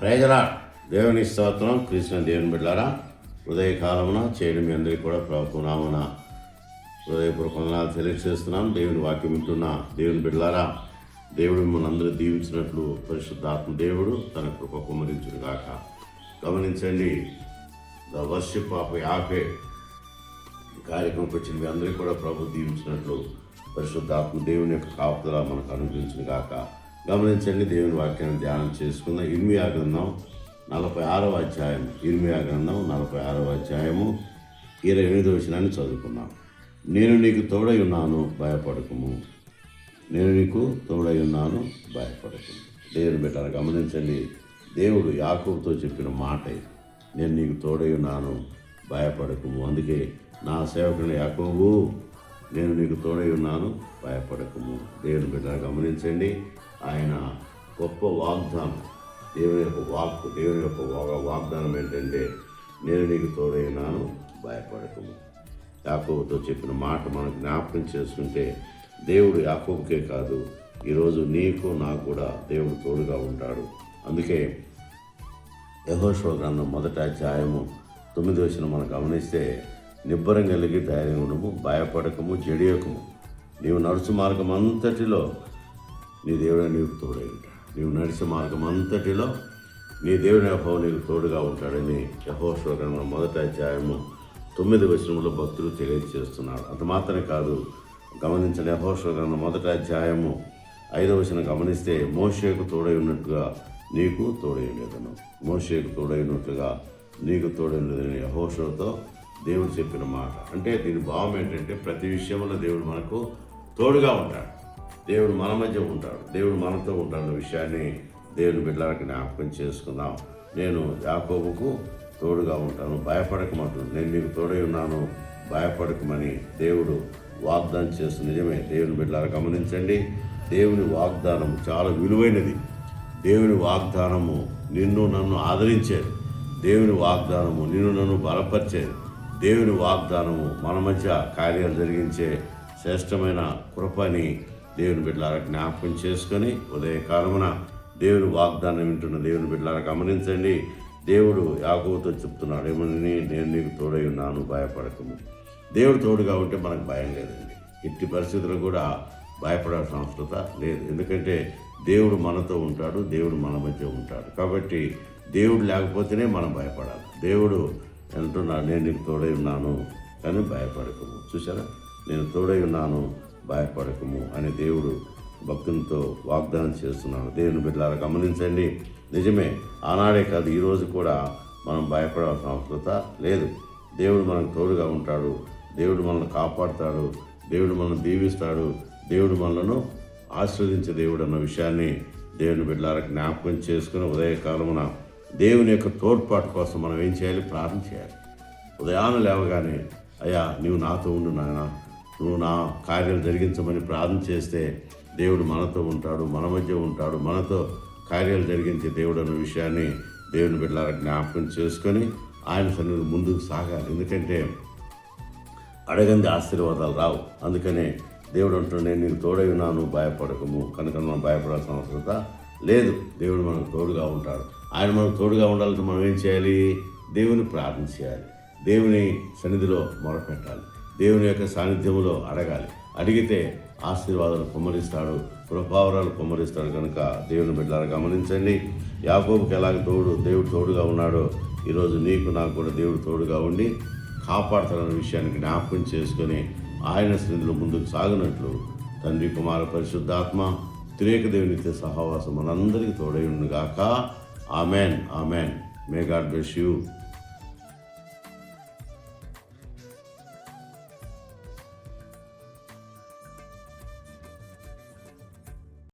ప్రజల దేవుని స్తోత్రం కృష్ణ దేవుని బిడ్డారా హృదయకాలమున చేయడం మీ అందరికీ కూడా ప్రభునామున హృదయపూర్వక వందనాలు తెలియజేస్తున్నాం. దేవుని వాక్యం వింటున్న దేవుని బిడ్డలారా దేవుడు మిమ్మల్ని అందరూ దీవించినట్లు పరిశుద్ధాత్మ దేవుడు తన కృప కుమరించును గాక. గమనించండి ద వర్షిప్ ఆఫ్ యాపే కార్యక్రమంకి వచ్చిన మీ అందరికీ కూడా ప్రభు దీవించినట్లు పరిశుద్ధాత్మ దేవుని యొక్క కాపుదల మనకు అనుగ్రహించిన గాక. గమనించండి దేవుని వాక్యాన్ని ధ్యానం చేసుకుందాం. ఇర్మియా గ్రంథం నలభై ఆరవ అధ్యాయం. ఇర్మియా గ్రంథం నలభై ఆరవ అధ్యాయము ఇరవై ఎనిమిది వచ్చినాన్ని చదువుకున్నాం నేను నీకు తోడై ఉన్నాను భయపడకము. నేను నీకు తోడై ఉన్నాను భయపడకము. దేవుని బిడ్డ గమనించండి దేవుడు యాకూబ్తో చెప్పిన మాట నేను నీకు తోడై ఉన్నాను భయపడకము. అందుకే నా సేవకుని యాకోబు నేను నీకు తోడై ఉన్నాను భయపడకము. దేవుని బిడ్డ గమనించండి ఆయన గొప్ప వాగ్దానం. దేవుని యొక్క వాక్కు దేవుని యొక్క వాగ్దానం ఏంటంటే నేను నీకు తోడైనాను ఉన్నాను భయపడకము. యాకోబుతో చెప్పిన మాట మనం జ్ఞాపకం చేసుకుంటే దేవుడు యాకోబుకే కాదు ఈరోజు నీకు నాకు కూడా దేవుడు తోడుగా ఉంటాడు. అందుకే యహోశివ గ్రంథం మొదట అధ్యాయము తొమ్మిది వచ్చిన మనం గమనిస్తే నిబ్బరం కలిగి ధైర్యం ఉండము భయపడకము జడియకము. నీవు నడుచు మార్గం అంతటిలో నీ దేవుడు నీకు తోడై ఉంటాడు నీవు నడిచే మార్గం అంతటిలో నీ దేవుని యహో నీకు తోడుగా ఉంటాడని యహోశివ గ్రంథం మొదటి అధ్యాయము తొమ్మిది వచనంలో భక్తులు తెలియజేస్తున్నాడు అంత మాత్రమే కాదు గమనించిన యహోశివ గ్రంథం మొదటి అధ్యాయము ఐదవ వచనం గమనిస్తే మోషేకు తోడై ఉన్నట్టుగా నీకు తోడై ఉండేదను. మోషేకు తోడై ఉన్నట్లుగా నీకు తోడై ఉండేదని యహోషతో దేవుడు చెప్పిన మాట. అంటే దీని భావం ఏంటంటే ప్రతి విషయంలో దేవుడు మనకు తోడుగా ఉంటాడు. దేవుడు మన మధ్య ఉంటాడు. దేవుడు మనతో ఉంటాడు విషయాన్ని దేవుని బిడ్డలకు జ్ఞాపకం చేసుకుందాం. నేను యాకోబుకు తోడుగా ఉంటాను. భయపడకమంటు నేను నీకు తోడై ఉన్నాను. భయపడకమని దేవుడు వాగ్దానం చేస్తుంది నిజమే. దేవుని బిడ్డలారా గమనించండి. దేవుని వాగ్దానం చాలా విలువైనది. దేవుని వాగ్దానము నిన్ను నన్ను ఆదరించేది. దేవుని వాగ్దానము నిన్ను నన్ను బలపరిచేది. దేవుని వాగ్దానము మన మధ్య కార్యాలు జరిగించే శ్రేష్టమైన కృపని దేవుని బిడ్డలారా జ్ఞాపకం చేసుకొని ఉదయకాలమున దేవుని వాగ్దానం వింటున్న దేవుని బిడ్డలారా గమనించండి. దేవుడు యాకోబుతో చెప్తున్నాడు ఏమని నేను నీకు తోడై ఉన్నాను భయపడకము. దేవుడు తోడుగా ఉంటే మనకు భయం లేదండి. ఎట్టి పరిస్థితుల్లో కూడా భయపడాల్సిన అవసరత లేదు. ఎందుకంటే దేవుడు మనతో ఉంటాడు దేవుడు మన మధ్య ఉంటాడు. కాబట్టి దేవుడు లేకపోతేనే మనం భయపడాలి. దేవుడు అంటున్నాడు నేను నీకు తోడై ఉన్నాను కానీ భయపడకము. చూసారా నేను తోడై ఉన్నాను భయపడకము అని దేవుడు భక్తులతో వాగ్దానం చేస్తున్నాడు. దేవుని బిడ్డలారా గమనించండి. నిజమే ఆనాడే కాదు ఈరోజు కూడా మనం భయపడాల్సిన అవసరత లేదు. దేవుడు మనకు తోడుగా ఉంటాడు. దేవుడు మనల్ని కాపాడుతాడు. దేవుడు మనల్ని దీవిస్తాడు. దేవుడు మనలను ఆశీర్వదించే దేవుడు అన్న విషయాన్ని దేవుని బిడ్డలారా జ్ఞాపకం చేసుకుని ఉదయకాలమున దేవుని యొక్క తోడ్పాటు కోసం మనం ఏం చేయాలి? ప్రార్థన చేయాలి. ఉదయాన్నే లేవగానే అయ్యా నీవు నాతో ఉండు నాయన. నువ్వు నా కార్యాలు జరిగించమని ప్రార్థన చేస్తే దేవుడు మనతో ఉంటాడు మన మధ్య ఉంటాడు మనతో కార్యాలు జరిగించే దేవుడు అన్న విషయాన్ని దేవుని బిడ్డలారా జ్ఞాపకం చేసుకొని ఆయన సన్నిధి ముందుకు సాగాలి. ఎందుకంటే అడగంది ఆశీర్వాదాలు రావు. అందుకనే దేవుడు అంటున్నాడు నేను నీకు తోడై ఉన్నాను భయపడకము. కనుక మనం భయపడాల్సిన అవసరత లేదు దేవుడు మనకు తోడుగా ఉంటాడు. ఆయన మనకు తోడుగా ఉండాలంటే మనం ఏం చేయాలి? దేవుని ప్రార్థన చేయాలి. దేవుని సన్నిధిలో మొరపెట్టాలి. దేవుని యొక్క సాన్నిధ్యంలో అడగాలి. అడిగితే ఆశీర్వాదాలు కుమ్మరిస్తాడు కృపావరాలు కుమ్మరిస్తాడు కనుక దేవుని బిడ్డలారా గమనించండి. యాకోబుకి ఎలాగ తోడు దేవుడు తోడుగా ఉన్నాడో ఈరోజు నీకు నాకు కూడా దేవుడు తోడుగా ఉండి కాపాడుతాడన్న విషయాన్ని జ్ఞాపకం చేసుకొని ఆయన శ్రేణిలో ముందుకు సాగినట్లు తండ్రి కుమార పరిశుద్ధాత్మ త్రేక దేవునితో సహవాసం మనందరికీ తోడై ఉండుగాక. Amen amen. May God bless you.